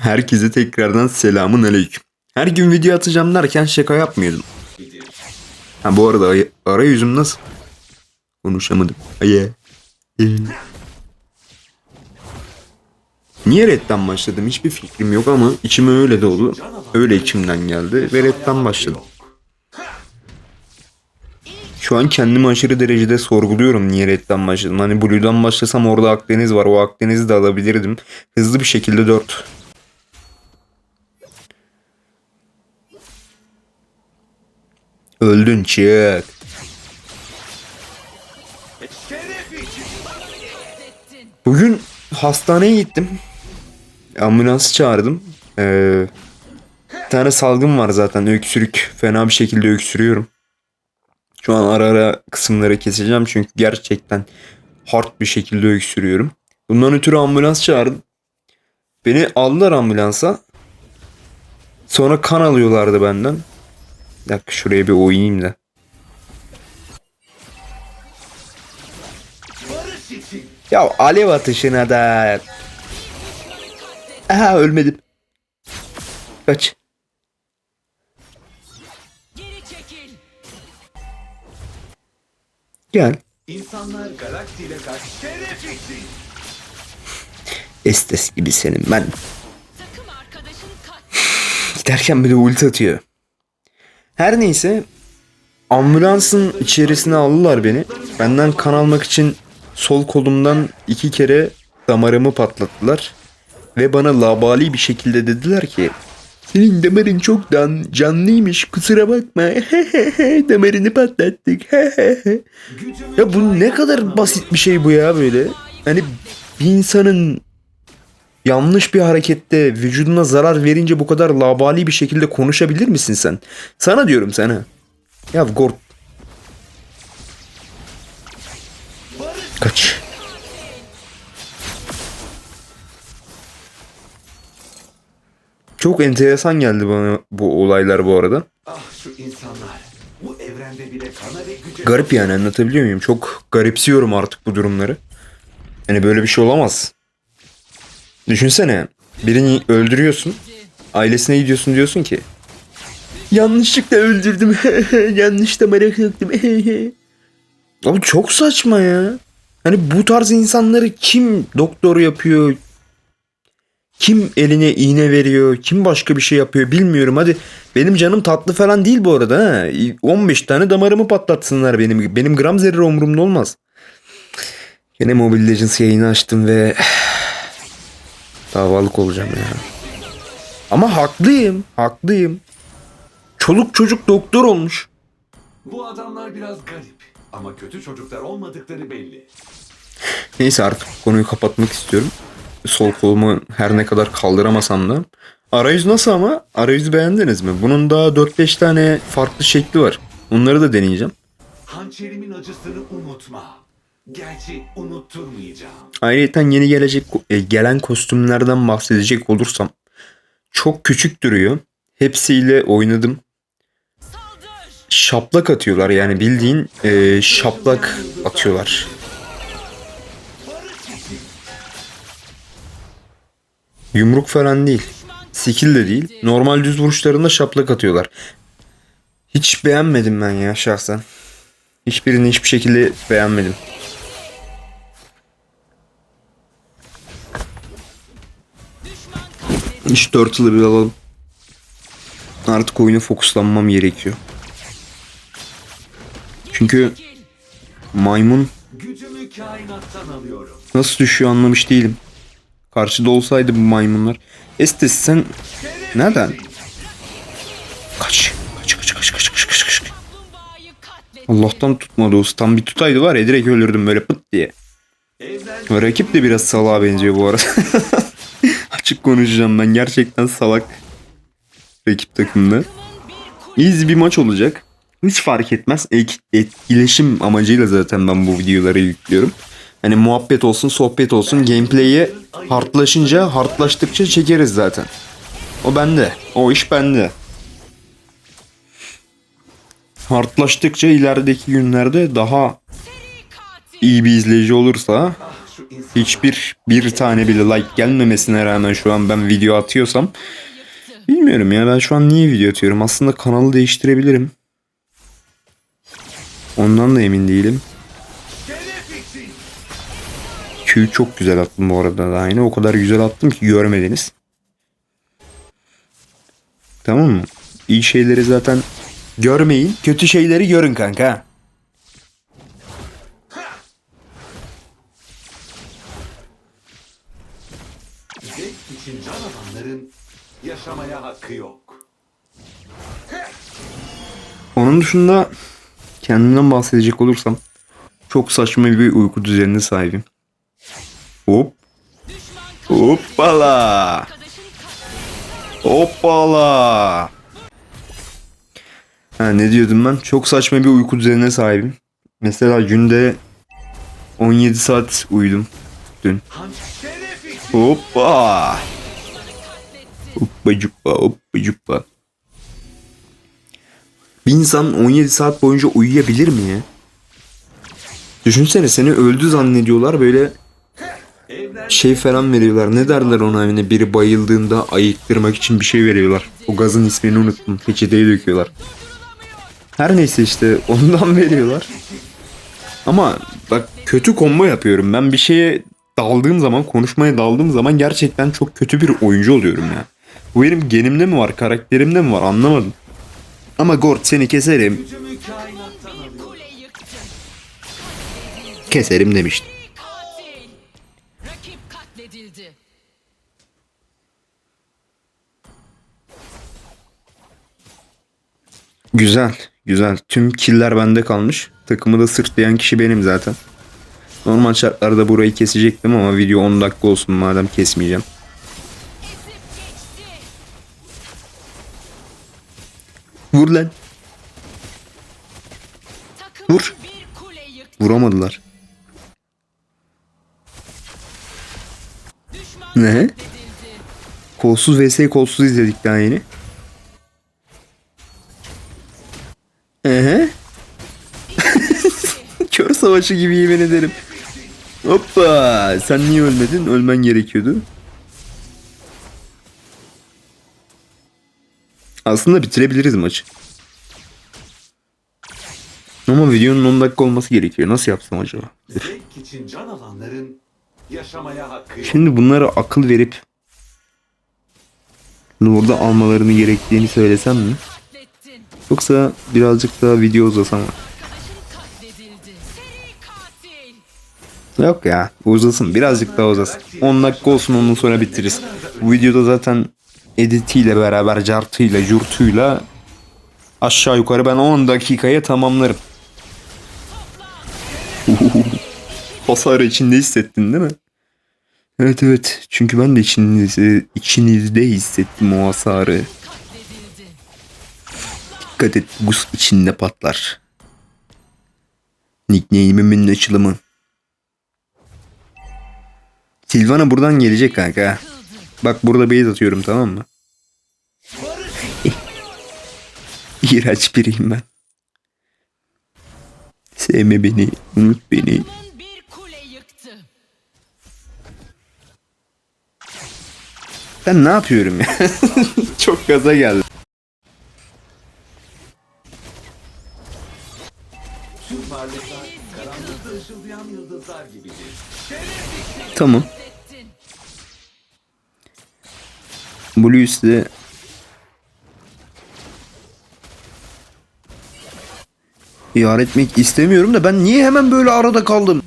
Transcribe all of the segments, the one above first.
Herkese tekrardan selamun aleyküm. Her gün video atacağım derken şaka yapmıyordum. Ha bu arada ay- arayüzüm nasıl? Konuşamadım. Aye. Ee. Niye redden başladım hiçbir fikrim yok ama içime öyle doldu. Öyle içimden geldi ve redden başladım. Şu an kendimi aşırı derecede sorguluyorum niye redden başladım. Hani Blue'dan başlasam orada Akdeniz var. O Akdeniz'i de alabilirdim. Hızlı bir şekilde 4. Öldün çık. Bugün hastaneye gittim. Ambulans çağırdım. Ee, bir tane salgın var zaten öksürük. Fena bir şekilde öksürüyorum. Şu an ara ara kısımları keseceğim çünkü gerçekten hard bir şekilde öksürüyorum. Bundan ötürü ambulans çağırdım. Beni aldılar ambulansa. Sonra kan alıyorlardı benden. Bir dakika şuraya bir oynayayım da. Ya alev atışına da. Aha ölmedim. Kaç. Geri çekil. Gel. İnsanlar galaksiyle karşı şeref için. Estes gibi senin ben. Takım arkadaşın kat. Giderken bir de ulti atıyor. Her neyse ambulansın içerisine aldılar beni. Benden kan almak için sol kolumdan iki kere damarımı patlattılar. Ve bana labali bir şekilde dediler ki senin damarın çoktan canlıymış kusura bakma. Damarını patlattık. Ya bu ne kadar basit bir şey bu ya böyle. Hani bir insanın yanlış bir harekette vücuduna zarar verince bu kadar labali bir şekilde konuşabilir misin sen? Sana diyorum sana. Ya Gord. Kaç. Çok enteresan geldi bana bu olaylar bu arada. Ah şu insanlar. Bu evrende bile kana ve güce... Garip yani anlatabiliyor muyum? Çok garipsiyorum artık bu durumları. Yani böyle bir şey olamaz. Düşünsene. Birini öldürüyorsun. Ailesine gidiyorsun diyorsun ki. Yanlışlıkla öldürdüm. Yanlış damara kırdım. Abi çok saçma ya. Hani bu tarz insanları kim doktor yapıyor? Kim eline iğne veriyor? Kim başka bir şey yapıyor bilmiyorum. Hadi benim canım tatlı falan değil bu arada. Ha. 15 tane damarımı patlatsınlar benim. Benim gram zerre umurumda olmaz. Yine Mobile Legends yayını açtım ve davalık olacağım ya. Ama haklıyım. Haklıyım. Çoluk çocuk doktor olmuş. Bu adamlar biraz garip. Ama kötü çocuklar olmadıkları belli. Neyse artık konuyu kapatmak istiyorum. Sol kolumu her ne kadar kaldıramasam da. Arayüz nasıl ama? Arayüzü beğendiniz mi? Bunun daha 4-5 tane farklı şekli var. Onları da deneyeceğim. Hançerimin acısını unutma. Gerçi unutturmayacağım. Ayrıca yeni gelecek e, gelen kostümlerden bahsedecek olursam çok küçük duruyor. Hepsiyle oynadım. Şaplak atıyorlar yani bildiğin e, şaplak atıyorlar. Yumruk falan değil. Skill de değil. Normal düz vuruşlarında şaplak atıyorlar. Hiç beğenmedim ben ya şahsen. Hiçbirini hiçbir şekilde beğenmedim. Turtle'ı bir alalım. Artık oyuna fokuslanmam gerekiyor. Çünkü maymun nasıl düşüyor anlamış değilim. Karşıda olsaydı bu maymunlar. Estes sen nereden? Kaç. Kaç kaç kaç kaç kaç kaç kaç. Allah'tan tutmadı o tam bir tutaydı var ya direkt öldürdüm böyle pıt diye. Rakip de biraz salağa benziyor bu arada. Açık konuşacağım ben gerçekten salak. Rakip takımda. İz bir maç olacak. Hiç fark etmez. Et- etkileşim amacıyla zaten ben bu videoları yüklüyorum. Hani muhabbet olsun, sohbet olsun. Gameplay'e hardlaşınca, hardlaştıkça çekeriz zaten. O bende. O iş bende. Hardlaştıkça ilerideki günlerde daha iyi bir izleyici olursa. Hiçbir bir tane bile like gelmemesine rağmen şu an ben video atıyorsam bilmiyorum ya ben şu an niye video atıyorum. Aslında kanalı değiştirebilirim. Ondan da emin değilim. Q'yu çok güzel attım bu arada daha yine. O kadar güzel attım ki görmediniz. Tamam mı? İyi şeyleri zaten görmeyin. Kötü şeyleri görün kanka. Zevk için can alanların yaşamaya hakkı yok. Onun dışında kendimden bahsedecek olursam çok saçma bir uyku düzenine sahibim. Hop. Hoppala. Hoppala. Ha, ne diyordum ben? Çok saçma bir uyku düzenine sahibim. Mesela günde 17 saat uyudum dün. Hoppa. Hoppa cuppa hoppa cuppa. Bir insan 17 saat boyunca uyuyabilir mi ya? Düşünsene seni öldü zannediyorlar böyle şey falan veriyorlar. Ne derler ona hani biri bayıldığında ayıktırmak için bir şey veriyorlar. O gazın ismini unuttum. Peçeteye döküyorlar. Her neyse işte ondan veriyorlar. Ama bak kötü combo yapıyorum. Ben bir şeye daldığım zaman, konuşmaya daldığım zaman gerçekten çok kötü bir oyuncu oluyorum ya. Bu benim genimde mi var, karakterimde mi var anlamadım. Ama Gort seni keserim. Keserim demiştim. Güzel, güzel. Tüm killer bende kalmış. Takımı da sırtlayan kişi benim zaten. Normal şartlarda burayı kesecektim ama video 10 dakika olsun madem kesmeyeceğim. Vur lan. Vur. Vuramadılar. Ne? Kolsuz vs kolsuz izledik daha yeni. Ehe. Kör savaşı gibi yemin ederim. Hoppa. Sen niye ölmedin? Ölmen gerekiyordu. Aslında bitirebiliriz maçı. Ama videonun 10 dakika olması gerekiyor. Nasıl yapsam acaba? Zevk için can alanların yaşamaya hakkı yok. Şimdi bunlara akıl verip Nur'da almalarını gerektiğini söylesem mi? Yoksa birazcık daha video uzasam mı? Yok ya uzasın birazcık daha uzasın. 10 dakika olsun ondan sonra bitiririz. Bu videoda zaten editiyle beraber cartıyla jurtuyla aşağı yukarı ben 10 dakikaya tamamlarım. Hasarı içinde hissettin değil mi? Evet evet çünkü ben de içinizde, içinizde hissettim o hasarı. Dikkat et Gus içinde patlar. Nickname'imin açılımı. Silvana buradan gelecek kanka. Bak burada beyaz atıyorum tamam mı? İğrenç biriyim ben. Sevme beni, unut beni. Ben ne yapıyorum ya? Çok gaza gibidir. Tamam. Katlettin. Blues de İhar etmek istemiyorum da ben niye hemen böyle arada kaldım?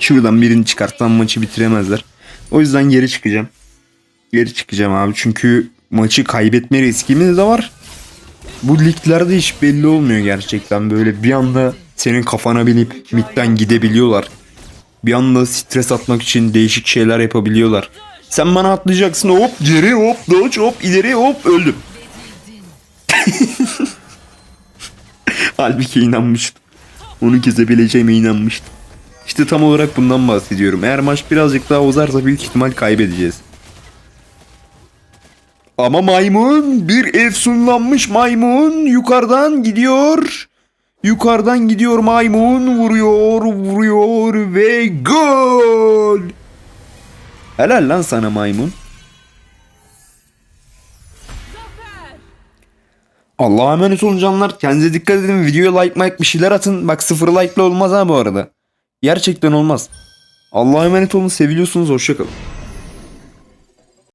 Şuradan birini çıkartsam maçı bitiremezler. O yüzden geri çıkacağım. Geri çıkacağım abi çünkü maçı kaybetme riskimiz de var. Bu liglerde hiç belli olmuyor gerçekten. Böyle bir anda senin kafana binip midden gidebiliyorlar. Bir anda stres atmak için değişik şeyler yapabiliyorlar. Sen bana atlayacaksın hop geri hop dodge hop ileri hop öldüm. Halbuki inanmıştım. Onu kesebileceğime inanmıştım. İşte tam olarak bundan bahsediyorum. Eğer maç birazcık daha uzarsa büyük ihtimal kaybedeceğiz. Ama maymun bir efsunlanmış maymun yukarıdan gidiyor. Yukarıdan gidiyor maymun vuruyor vuruyor ve gol. Helal lan sana maymun. Allah'a emanet olun canlar. Kendinize dikkat edin. Videoya like like bir şeyler atın. Bak sıfır like'la olmaz ha bu arada. Gerçekten olmaz. Allah'a emanet olun. Seviliyorsunuz. Hoşçakalın.